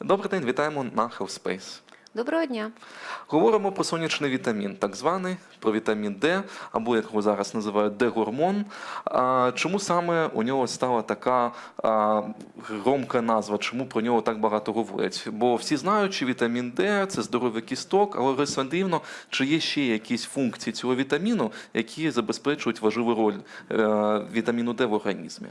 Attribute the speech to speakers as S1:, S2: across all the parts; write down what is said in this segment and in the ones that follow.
S1: Добрий день, вітаємо на Health Space.
S2: Доброго дня.
S1: Говоримо про сонячний вітамін, так званий, про вітамін Д, або як його зараз називають Д-гормон. Чому саме у нього стала така громка назва? Чому про нього так багато говорять? Бо всі знають, що вітамін Д це здоровий кісток, але говорить дивно, чи є ще якісь функції цього вітаміну, які забезпечують важливу роль е, вітаміну Д в організмі.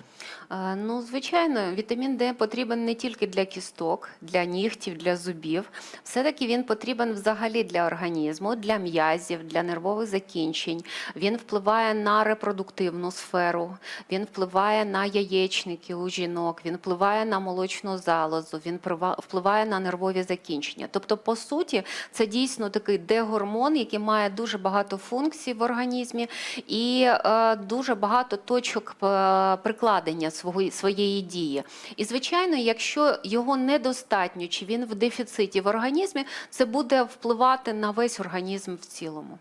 S2: Ну, звичайно, вітамін Д потрібен не тільки для кісток, для нігтів, для зубів. Все-таки він потрібен взагалі для організму, для м'язів, для нервових закінчень. Він впливає на репродуктивну сферу, він впливає на яєчники у жінок, він впливає на молочну залозу, він впливає на нервові закінчення. Тобто, по суті, це дійсно такий Д-гормон, який має дуже багато функцій в організмі і е, дуже багато точок е, прикладення свого, своєї дії. І звичайно, якщо його недостатньо чи він в дефіциті в організмі, це буде впливати на весь організм в цілому.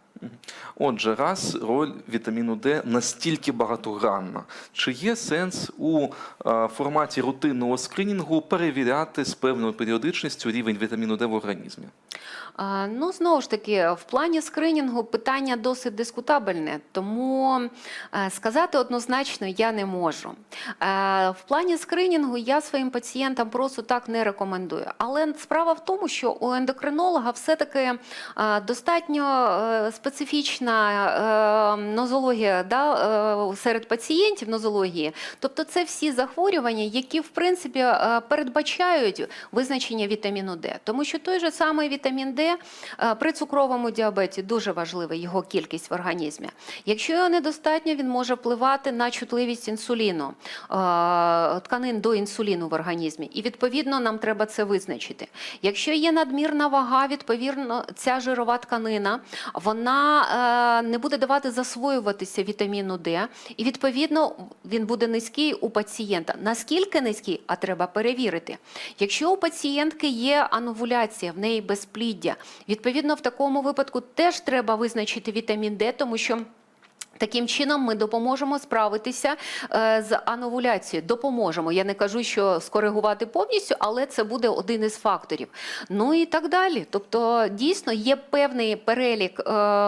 S1: Отже, раз роль вітаміну Д настільки багатогранна, чи є сенс у е, форматі рутинного скринінгу перевіряти з певною періодичністю рівень вітаміну Д в організмі?
S2: Ну, знову ж таки, в плані скринінгу питання досить дискутабельне, тому е, сказати однозначно я не можу. Е, В плані скринінгу я своїм пацієнтам просто так не рекомендую. Але справа в тому, що у ендокринолога все-таки достатньо е, специфічна е, нозологія да, е, серед пацієнтів нозології. Тобто це всі захворювання, які в принципі е, передбачають визначення вітаміну Д. Тому що той же самий вітамін Д е, при цукровому діабеті дуже важлива його кількість в організмі. Якщо його недостатньо, він може впливати на чутливість інсуліну, тканин до інсуліну в організмі. І відповідно нам треба це визначити. Якщо є надмірна вага, відповідно ця жирова тканина вона е, не буде давати засвоюватися вітаміну Д, і відповідно він буде низький у пацієнта. Наскільки низький, а треба перевірити. Якщо у пацієнтки є анувуляція, в неї безпліддя, відповідно в такому випадку теж треба визначити вітамін Д, тому що. Таким чином ми допоможемо справитися е, з ановуляцією. Допоможемо. Я не кажу, що скоригувати повністю, але це буде один із факторів. Ну і так далі. Тобто, дійсно є певний перелік е,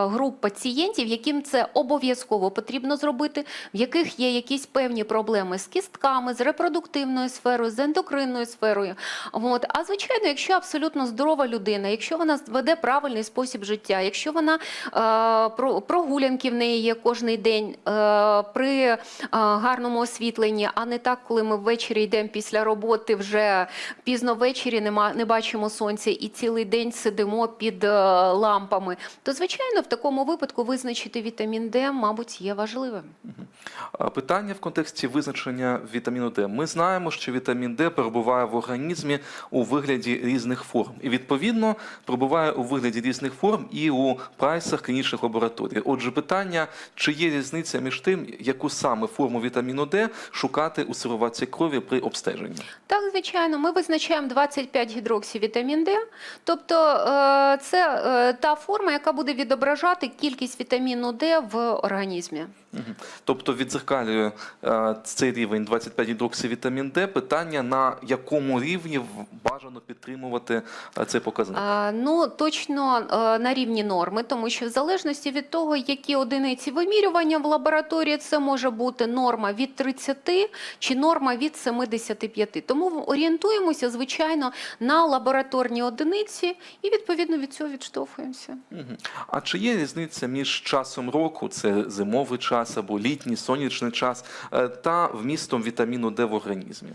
S2: груп пацієнтів, яким це обов'язково потрібно зробити, в яких є якісь певні проблеми з кістками, з репродуктивною сферою, з ендокринною сферою. От. А звичайно, якщо абсолютно здорова людина, якщо вона веде правильний спосіб життя, якщо вона е, про- прогулянки в неї є кожний день е, при е, гарному освітленні, а не так, коли ми ввечері йдемо після роботи, вже пізно ввечері не бачимо сонця і цілий день сидимо під е, лампами, то звичайно в такому випадку визначити вітамін Д, мабуть, є важливим.
S1: А Питання в контексті визначення вітаміну Д. Ми знаємо, що вітамін Д перебуває в організмі у вигляді різних форм, і відповідно перебуває у вигляді різних форм і у прайсах клінічних лабораторій. Отже, питання, чи є різниця між тим, яку саме форму вітаміну Д шукати у сироватці крові при обстеженні?
S2: Так, звичайно, ми визначаємо 25 гідроксівітамін Д, тобто е, це е, та форма, яка буде відображати кількість вітаміну Д в організмі.
S1: Мгм. Тобто відзеркалює е, цей рівень 25 гідроксивітамін Д. Питання на якому рівні бажано підтримувати е, цей показник?
S2: Ну, точно е, на рівні норми, тому що в залежності від того, які одиниці вимірювання в лабораторії, це може бути норма від 30 чи норма від 75. Тому орієнтуємося, звичайно, на лабораторні одиниці і відповідно від цього відштовхуємося.
S1: А чи є різниця між часом року, це зимовий час або літній сонячний час, е, та вмістом вітаміну Д в організмі?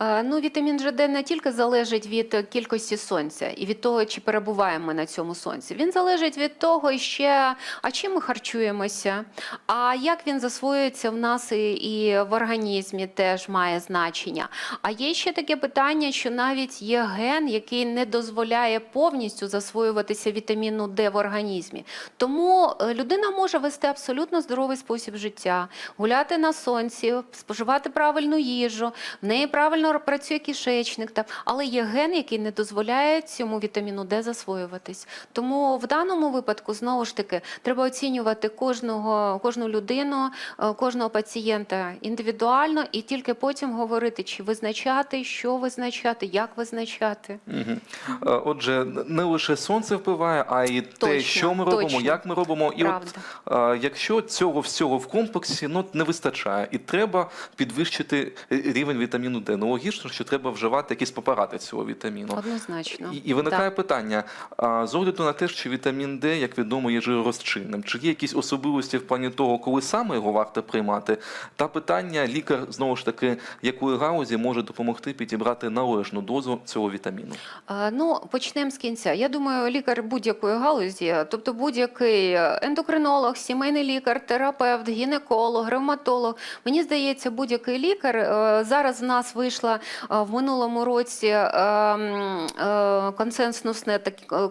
S2: Ну, вітамін ЖД не тільки залежить від кількості сонця і від того, чи перебуваємо ми на цьому сонці. Він залежить від того, ще а чим ми харчуємося, а як він засвоюється в нас і, і в організмі теж має значення. А є ще таке питання, що навіть є ген, який не дозволяє повністю засвоюватися вітаміну Д в організмі. Тому е, людина може вести абсолютно здоровий спосіб життя, гуляти на сонці, споживати правильну їжу, в неї правильно працює кишечник, та- але є ген, який не дозволяє цьому вітаміну Д засвоюватись. Тому в даному випадку знову ж таки треба оцінювати кожного, кожну людину, е, кожного пацієнта індивідуально і тільки потім говорити, чи визначати, що визначати, як визначати.
S1: Е, Отже, не лише сонце впливає, а й те, що ми робимо,
S2: точно.
S1: як ми робимо. І от, е, якщо цього всього в комплексі ну, не вистачає, і треба підвищити рівень вітаміну Д. Ну логічно, що треба вживати якісь препарати цього вітаміну.
S2: Однозначно.
S1: І, і виникає
S2: Так.
S1: питання: а, з огляду на те, що вітамін Д, як відомо, є жиророзчинним, чи є якісь особливості в плані того, коли саме його варто приймати? Та питання лікар знову ж таки, якої галузі може допомогти підібрати належну дозу цього вітаміну.
S2: Е, Ну, почнемо з кінця. Я думаю, лікар будь-якої галузі, тобто будь-який ендокринолог, сімейний лікар, терапевт, гінеколог, ревматолог. Мені здається, будь-який лікар е, зараз в нас вийшла е, в минулому році е, консенсусне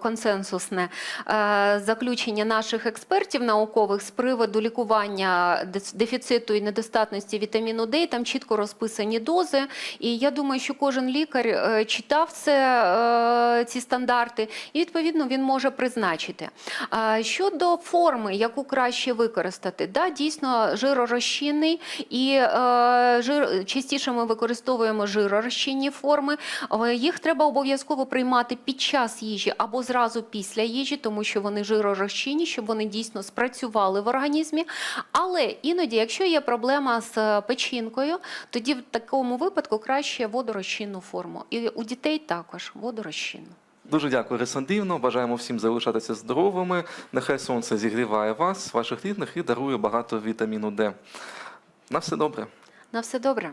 S2: консенсусне заключення наших експертів наукових з приводу лікування дефіциту і недостатності вітаміну Д. Там чітко розписані дози. І я думаю, що кожен лікар читав це, ці стандарти, і відповідно він може призначити. Щодо форми, яку краще використати, да, дійсно жиророзчинний і е, жир, частіше ми використовуємо жиророзчинні форми. Е, Їх треба обов'язково приймати під час їжі або зразу після їжі, тому що вони жиророзчинні, щоб вони дійсно спрацювали в організмі. Але іноді, якщо є проблема з е, печінкою, тоді в такому випадку краще водорозчинну форму. І у дітей також водорозчинну.
S1: Дуже дякую, Ресандівно. Бажаємо всім залишатися здоровими. Нехай сонце зігріває вас, ваших рідних і дарує багато вітаміну Д. На все добре.
S2: На все добре.